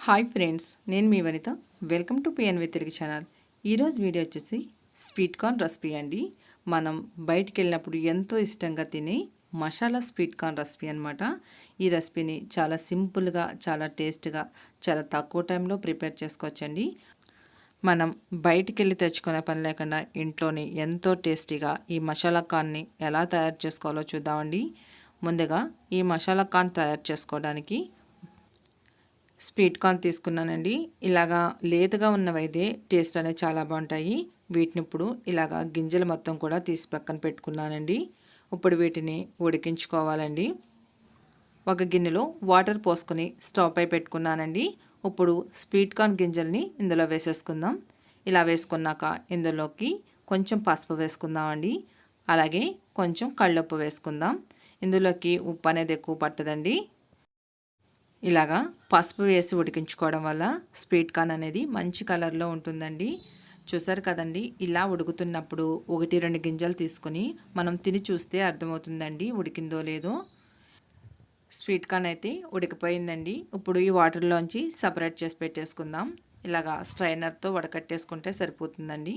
Hi friends నేను మీ Vanitha. Welcome to PNV Telugu channel. ఈరోజు video వచ్చేసి స్వీట్ కార్న్ రెసిపీ అండి. మనం బయటికి వెళ్ళినప్పుడు ఎంతో ఇష్టంగా తినే మసాలా స్వీట్ కార్న్ రెసిపీ అనమాట ఈ రెసిపీని చాలా సింపుల్గా చాలా టేస్ట్గా చాలా తక్కువ టైంలో ప్రిపేర్ చేసుకోవచ్చండి. మనం బయటికి వెళ్ళి తెచ్చుకునే పని లేకుండా ఇంట్లోని ఎంతో టేస్టీగా ఈ మసాలా కార్న్ని ఎలా తయారు చేసుకోవాలో చూద్దామండి. ముందుగా ఈ మసాలా కార్న్ తయారు చేసుకోవడానికి స్వీట్ కార్న్ తీసుకున్నానండి. ఇలాగా లేతగా ఉన్నవైతే టేస్ట్ అనేది చాలా బాగుంటాయి. వీటిని ఇప్పుడు ఇలాగా గింజలు మొత్తం కూడా తీసి పక్కన పెట్టుకున్నానండి. ఇప్పుడు వీటిని ఉడికించుకోవాలండి. ఒక గిన్నెలో వాటర్ పోసుకొని స్టవ్ పై పెట్టుకున్నానండి. ఇప్పుడు స్వీట్ కార్న్ గింజల్ని ఇందులో వేసేసుకుందాం. ఇలా వేసుకున్నాక ఇందులోకి కొంచెం పసుపు వేసుకుందామండి. అలాగే కొంచెం కళ్ళుప్పు వేసుకుందాం. ఇందులోకి ఉప్పు అనేది ఎక్కువ పట్టదండి. ఇలాగా పసుపు వేసి ఉడికించుకోవడం వల్ల స్వీట్ కార్న్ అనేది మంచి కలర్లో ఉంటుందండి. చూసారు కదండి ఇలా ఉడుకుతున్నప్పుడు ఒకటి రెండు గింజలు తీసుకొని మనం తిని చూస్తే అర్థమవుతుందండి ఉడికిందో లేదో. స్వీట్ కార్న్ అయితే ఉడికిపోయిందండి. ఇప్పుడు ఈ వాటర్లోంచి సపరేట్ చేసి పెట్టేసుకుందాం. ఇలాగా స్ట్రైనర్తో వడకట్టేసుకుంటే సరిపోతుందండి.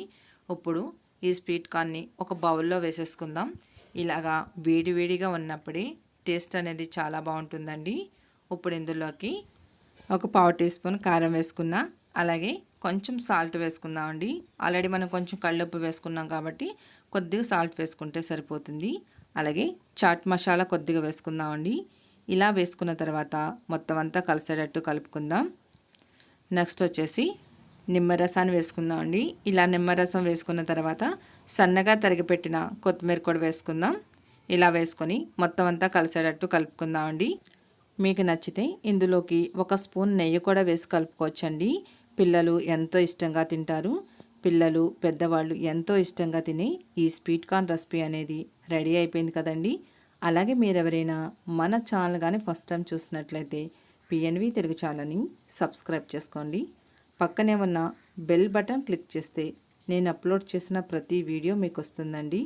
ఇప్పుడు ఈ స్వీట్ కార్న్ని ఒక బౌల్లో వేసేసుకుందాం. ఇలాగా వేడి వేడిగా ఉన్నప్పుడే టేస్ట్ అనేది చాలా బాగుంటుందండి. ఇప్పుడు ఇందులోకి ఒక పావు టీ స్పూన్ కారం వేసుకున్నా అలాగే కొంచెం సాల్ట్ వేసుకుందామండి. ఆల్రెడీ మనం కొంచెం కళ్ళుప్పు వేసుకున్నాం కాబట్టి కొద్దిగా సాల్ట్ వేసుకుంటే సరిపోతుంది. అలాగే చాట్ మసాలా కొద్దిగా వేసుకుందామండి. ఇలా వేసుకున్న తర్వాత మొత్తం అంతా కలిసేటట్టు కలుపుకుందాం. నెక్స్ట్ వచ్చేసి నిమ్మరసాన్ని వేసుకుందామండి. ఇలా నిమ్మరసం వేసుకున్న తర్వాత సన్నగా తరిగిపెట్టిన కొత్తిమీర కూడా వేసుకుందాం. ఇలా వేసుకొని మొత్తం అంతా కలిసేటట్టు కలుపుకుందామండి. మీకు నచ్చితే ఇందులోకి ఒక స్పూన్ నెయ్యి కూడా వేసి కలుపుకోవచ్చండి. పిల్లలు ఎంతో ఇష్టంగా తింటారు. పిల్లలు పెద్దవాళ్ళు ఎంతో ఇష్టంగా తినే ఈ స్వీట్ కార్న్ రెసిపీ అనేది రెడీ అయిపోయింది కదండి. అలాగే మీరు ఎవరైనా మన ఛానల్ కానీ ఫస్ట్ టైం చూసినట్లయితే పిఎన్వి తెలుగు ఛానల్ని సబ్స్క్రైబ్ చేసుకోండి. పక్కనే ఉన్న బెల్ బటన్ క్లిక్ చేస్తే నేను అప్లోడ్ చేసిన ప్రతి వీడియో మీకు వస్తుందండి.